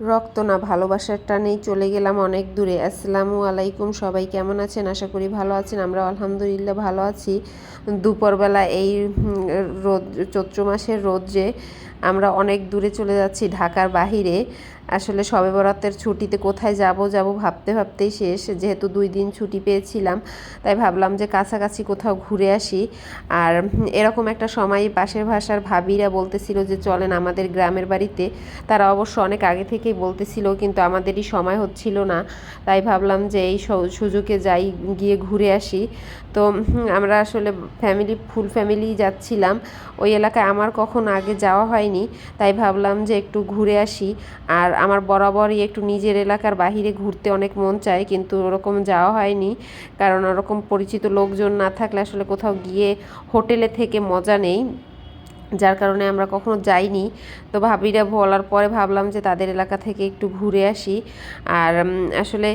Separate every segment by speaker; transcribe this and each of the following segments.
Speaker 1: রক্ত না, ভালোবাসার টানেই চলে গেলাম অনেক দূরে। আসসালামু আলাইকুম, সবাই কেমন আছেন? আশা করি ভালো আছেন। আমরা আলহামদুলিল্লাহ ভালো আছি। দুপুরবেলা এই রোদ, চৈত্র মাসের রোদ্রে আমরা অনেক দূরে চলে যাচ্ছি, ঢাকার বাহিরে। আসলে সবে বরাতের ছুটিতে কোথায় যাব যাব ভাবতে ভাবতেই শেষ। যেহেতু দুই দিন ছুটি পেয়েছিলাম, তাই ভাবলাম যে কাছাকাছি কোথাও ঘুরে আসি। আর এরকম একটা সময় পাশের ভাষার ভাবিরা বলতেছিল যে, চলেন আমাদের গ্রামের বাড়িতে। তারা অবশ্য অনেক আগে থেকেই বলতেছিল, কিন্তু আমাদেরই সময় হচ্ছিল না। তাই ভাবলাম যে, এই সুযোগে যাই, গিয়ে ঘুরে আসি। তো আমরা আসলে ফ্যামিলি, ফুল ফ্যামিলি যাচ্ছিলাম। ওই এলাকায় আমার কখন আগে যাওয়া হয়নি, তাই ভাবলাম যে, একটু ঘুরে আসি। আর আমার বরাবরই একটু নিজের এলাকার বাহিরে ঘুরতে অনেক মন চায়, কিন্তু ওরকম যাওয়া হয়নি। কারণ ওরকম পরিচিত লোকজন না থাকলে আসলে কোথাও গিয়ে হোটেলে থেকে মজা নেই। যার কারণে আমরা কখনো যাইনি। তো ভাবিরা বলার পরে ভাবলাম যে তাদের এলাকা থেকে একটু ঘুরে আসি। আর আসলে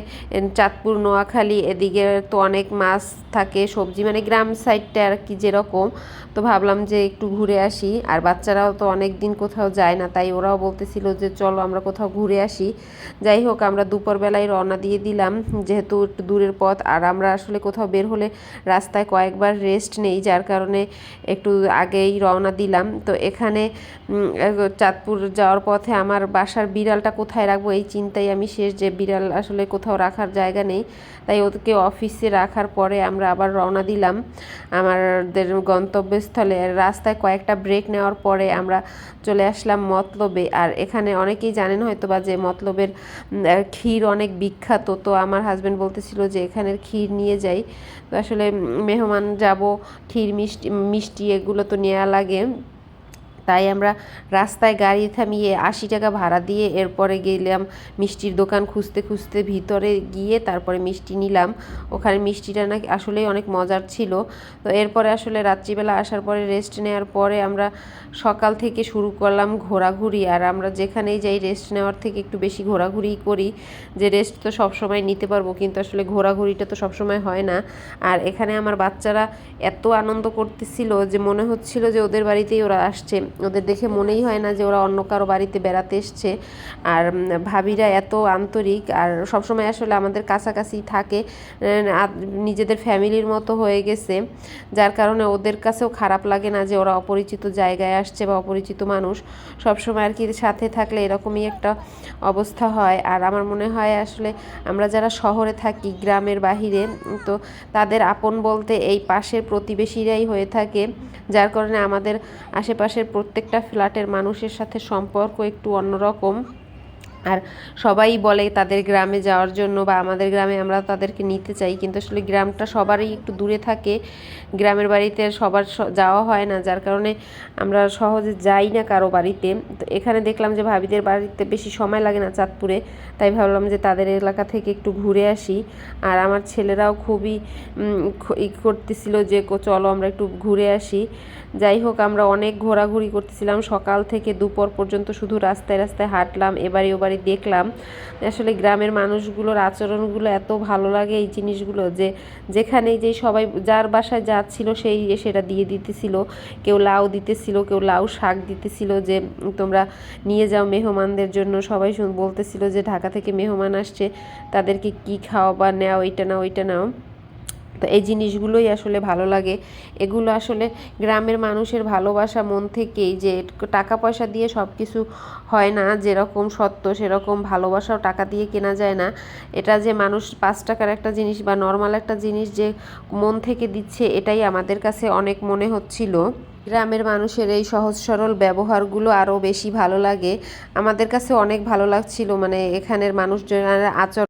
Speaker 1: চাঁদপুর, নোয়াখালী এদিকে তো অনেক মাছ থাকে, সবজি মানে গ্রাম সাইডটা আর কি যেরকম। তো ভাবলাম যে একটু ঘুরে আসি। আর বাচ্চারাও তো অনেক দিন কোথাও যায় না, তাই ওরাও বলতেছিল যে চলো আমরা কোথাও ঘুরে আসি। যাই হোক, আমরা দুপুরবেলায় রওনা দিয়ে দিলাম, যেহেতু একটু দূরের পথ। আর আমরা আসলে কোথাও বের হলে রাস্তায় কয়েকবার রেস্ট নেই, যার কারণে একটু আগেই রওনা দিলাম। তো এখানে চাঁদপুর যাওয়ার পথে আমার বাসার বিড়ালটা কোথায় রাখব এই চিন্তায় আমি শেষ যে বিড়াল আসলে কোথাও রাখার জায়গা নেই। তাই ওদেরকে অফিসে রাখার পরে আমরা আবার রওনা দিলাম। আমাদের গন্তব্যস্থলে রাস্তায় কয়েকটা ব্রেক নেওয়ার পরে আমরা চলে আসলাম মতলবে। আর এখানে অনেকেই জানেন হয়তো বা যে মতলবের ক্ষীর অনেক বিখ্যাত। তো আমার হাজব্যান্ড বলতেছিল যে এখানের ক্ষীর নিয়ে যাই। তো আসলে মেহমান যাব, ক্ষীর মিষ্টি মিষ্টি এগুলো তো নেওয়া লাগে। তাই আমরা রাস্তায় গাড়ি থামিয়ে আশি টাকা ভাড়া দিয়ে এরপরে গেলাম মিষ্টির দোকান খুঁজতে খুঁজতে ভিতরে গিয়ে তারপরে মিষ্টি নিলাম। ওখানে মিষ্টিটা নাকি আসলেই অনেক মজার ছিল। তো এরপরে আসলে রাত্রিবেলা আসার পরে রেস্ট নেওয়ার পরে আমরা সকাল থেকে শুরু করলাম ঘোরাঘুরি। আর আমরা যেখানেই যাই রেস্ট নেওয়ার থেকে একটু বেশি ঘোরাঘুরি করি যে রেস্ট তো সবসময় নিতে পারব, কিন্তু আসলে ঘোরাঘুরিটা তো সবসময় হয় না। আর এখানে আমার বাচ্চারা এত আনন্দ করতেছিল যে মনে হচ্ছিল যে ওদের বাড়িতেই ওরা আসছে। ওদের দেখে মনেই হয় না যে ওরা অন্য কারও বাড়িতে বেড়াতে এসছে। আর ভাবিরা এত আন্তরিক আর সবসময় আসলে আমাদের কাছাকাছি থাকে নিজেদের ফ্যামিলির মতো হয়ে গেছে। যার কারণে ওদের কাছেও খারাপ লাগে না যে ওরা অপরিচিত জায়গায় আসছে বা অপরিচিত মানুষ। সবসময় আর কি সাথে থাকলে এরকমই একটা অবস্থা হয়। আর আমার মনে হয় আসলে আমরা যারা শহরে থাকি, গ্রামের বাহিরে তো তাদের আপন বলতে এই পাশের প্রতিবেশীরাই হয়ে থাকে। যার কারণে আমাদের আশেপাশের প্রত্যেকটা ফ্ল্যাটের মানুষের সাথে সম্পর্ক একটু অন্যরকম। আর সবাই বলে তাদের গ্রামে যাওয়ার জন্য বা আমাদের গ্রামে আমরা তাদেরকে নিতে চাই, কিন্তু আসলে গ্রামটা সবারই একটু দূরে থাকে। গ্রামের বাড়িতে সবার যাওয়া হয় না, যার কারণে আমরা সহজে যাই না কারও বাড়িতে। তো এখানে দেখলাম যে ভাবিদের বাড়িতে বেশি সময় লাগে না চাঁদপুরে, তাই ভাবলাম যে তাদের এলাকা থেকে একটু ঘুরে আসি। আর আমার ছেলেরাও খুবই ই করতেছিল যে চলো আমরা একটু ঘুরে আসি। যাই হোক, আমরা অনেক ঘোরাঘুরি করতেছিলাম। সকাল থেকে দুপুর পর্যন্ত শুধু রাস্তায় রাস্তায় হাঁটলাম, এবারে ওবারে দেখলাম, আসলে গ্রামের মানুষগুলোর আচরণগুলো এত ভালো লাগে এই জিনিসগুলো যে যেখানেই যে সবাই যার বাসায় যাচ্ছিল সেই সেটা দিয়ে দিতেছিল। কেউ লাউ দিতেছিল, কেউ লাউ শাক দিতেছিল যে তোমরা নিয়ে যাও মেহমানদের জন্য। সবাই বলতেছিল যে ঢাকা থেকে মেহমান আসছে, তাদেরকে কি খাওয়া বা নেও এইটা নাও, ওইটা নাও। তো এই জিনিসগুলোই আসলে ভালো লাগে। এগুলো আসলে গ্রামের মানুষের ভালোবাসা মন থেকেই যে টাকা পয়সা দিয়ে সব কিছু হয় না, যেরকম সত্য সেরকম ভালোবাসাও টাকা দিয়ে কেনা যায় না। এটা যে মানুষ পাঁচ টাকার একটা জিনিস বা নর্মাল একটা জিনিস যে মন থেকে দিচ্ছে, এটাই আমাদের কাছে অনেক মনে হচ্ছিল। গ্রামের মানুষের এই সহজ সরল ব্যবহারগুলো আরও বেশি ভালো লাগে। আমাদের কাছে অনেক ভালো লাগছিল মানে এখানের মানুষজনের আচরণ